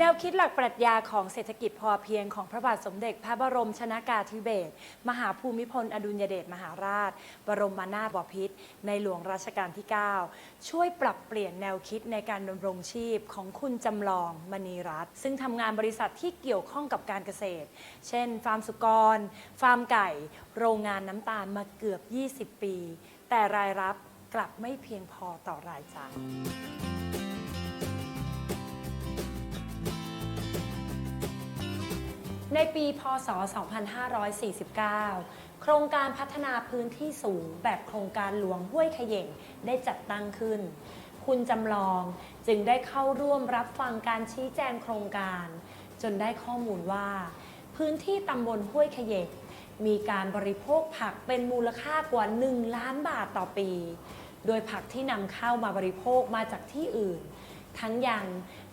แนวคิดหลักปรัชญาของเศรษฐกิจพอเพียงของพระบาทสมเด็จพระบรมชนากาธิเบศรมหาภูมิพลอดุลยเดชมหาราช บรมนาถบพิตรในหลวงรัชกาลที่ 9 ช่วยปรับเปลี่ยนแนวคิดในการดำรงชีพของคุณจำลองมณีรัตน์ซึ่งทำงานบริษัทที่เกี่ยวข้องกับการเกษตร เช่น ฟาร์มสุกร ฟาร์มไก่ โรงงานน้ำตาลมาเกือบ 20 ปี แต่รายรับกลับไม่เพียงพอต่อรายจ่าย ในปี พศ 2549 โครงการพัฒนาพื้นที่สูงแบบโครงการหลวงห้วยขย่งได้จัดตั้งขึ้น คุณจำลองจึงได้เข้าร่วมรับฟังการชี้แจงโครงการ จนได้ข้อมูลว่า พื้นที่ตำบลห้วยขย่งมีการบริโภคผักเป็นมูลค่ากว่า 1 ล้านบาทต่อปี โดยผักที่นำเข้ามาบริโภคมาจากที่อื่น ทั้งยัง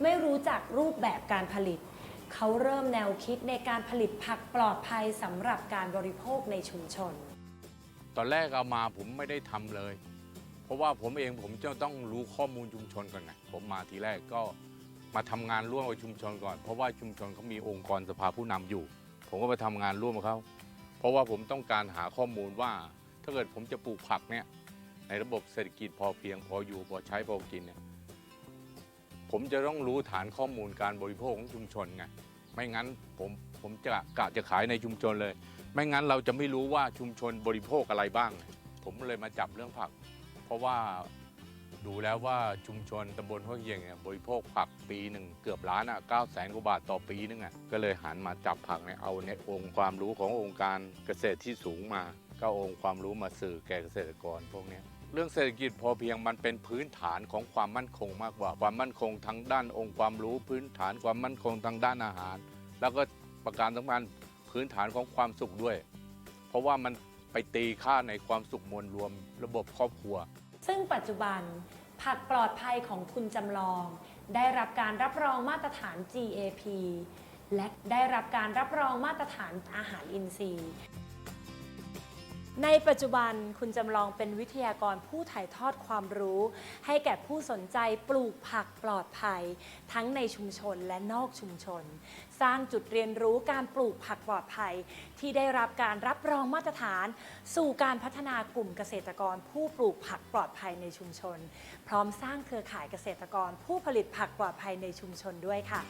ไม่รู้จักรูปแบบการผลิต เขาเริ่มแนวคิดในการผลิตผักปลอดภัยสำหรับการบริโภคในชุมชน ตอนแรกเอามาผมไม่ได้ทำเลย เพราะว่าผมเองผมจะต้องรู้ข้อมูลชุมชนก่อนไงผมมาทีแรกก็มาทำงานร่วมกับชุมชนก่อน เพราะว่าชุมชนเขามีองค์กรสภาผู้นำอยู่ ผมก็ไปทำงานร่วมกับเขาเพราะว่าผมต้องการหาข้อมูลว่า ถ้าเกิดผมจะปลูกผักเนี่ยในระบบเศรษฐกิจพอเพียงพออยู่พอใช้พอกินเนี่ย ผมจะต้องรู้ฐานข้อมูลการบริโภคของชุมชนไงไม่งั้นผมผมจะกะจะขายในชุมชนเลย ไม่งั้นเราจะไม่รู้ว่าชุมชนบริโภคอะไรบ้าง ผมเลยมาจับเรื่องผัก เพราะว่าดูแล้วว่าชุมชนตำบลห้วยเฮียงเนี่ยบริโภคผักปีหนึ่งเกือบล้านอะเก้าแสนกว่าบาทต่อปีนึงอะก็เลยหันมาจับผักเนี่ยเอาในองค์ความรู้ขององค์การเกษตรที่สูงมา ก็องค์ความรู้มาสื่อแก่เกษตรกรพวกนี้เรื่องเศรษฐกิจพอเพียงมันเป็นพื้นฐานของความมั่นคงมากกว่า ความมั่นคงทางด้านองค์ความรู้พื้นฐานความมั่นคงทางด้านอาหาร แล้วก็ประการสำคัญพื้นฐานของความสุขด้วย เพราะว่ามันไปตีค่าในความสุขมวลรวม ระบบครอบครัว ซึ่งปัจจุบันผักปลอดภัยของคุณจำลอง ได้รับการรับรองมาตรฐาน GAP และได้รับการรับรองมาตรฐานอาหารอินทรีย์ ในปัจจุบันคุณจำลองเป็นวิทยากรผู้ถ่ายทอดความรู้ ให้แก่ผู้สนใจปลูกผักปลอดภัย ทั้งในชุมชนและนอกชุมชน สร้างจุดเรียนรู้การปลูกผักปลอดภัย ที่ได้รับการรับรองมาตรฐาน สู่การพัฒนากลุ่มเกษตรกร ผู้ปลูกผักปลอดภัยในชุมชน พร้อมสร้างเครือข่ายเกษตรกร ผู้ผลิตผักปลอดภัยในชุมชนด้วยค่ะ